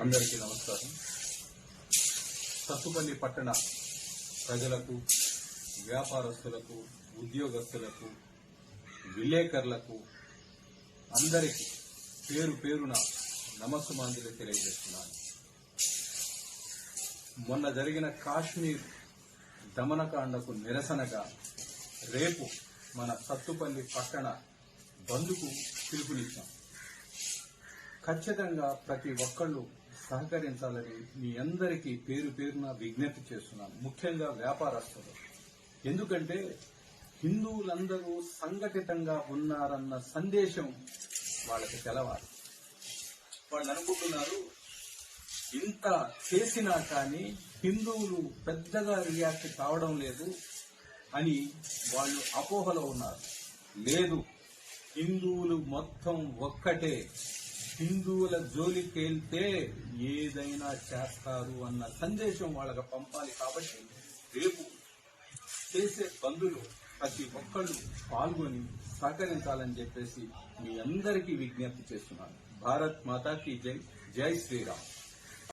అందరికీ నమస్కారం. సత్తుపల్లి పట్టణ ప్రజలకు వ్యాపారస్తులకు ఉద్యోగస్తులకు విలేకరులకు అందరికీ పేరు పేరున నమస్సుమాంజలి తెలియజేస్తున్నాను. మొన్న జరిగిన కాశ్మీర్ దమనకాండకు నిరసనగా రేపు మన సత్తుపల్లి పట్టణ బంధుకు పిలుపునిచ్చాం. ఖచ్చితంగా ప్రతి ఒక్కళ్ళు సహకరించాలని మీ అందరికీ పేరు పేరున విజ్ఞప్తి చేస్తున్నాను. ముఖ్యంగా వ్యాపారస్తులు. ఎందుకంటే హిందువులందరూ సంఘటితంగా ఉన్నారన్న సందేశం వాళ్ళకి తెలవాలి. వాళ్ళు అనుకుంటున్నారు ఇంత చేసినా కానీ హిందువులు పెద్దగా రియాక్ట్ కావడం లేదు అని వాళ్ళు అపోహలో ఉన్నారు. లేదు హిందువులు మొత్తం ఒక్కటే. హిందువుల జోలికి వెళ్తే ఏదైనా చేస్తారు అన్న సందేశం వాళ్ళకి పంపాలి కాబట్టి రేపు చేసే బంధులు ప్రతి ఒక్కళ్ళు పాల్గొని సహకరించాలని చెప్పేసి మీ అందరికీ విజ్ఞప్తి చేస్తున్నాను. భారత్ మాతాకి జై జై శ్రీరామ్.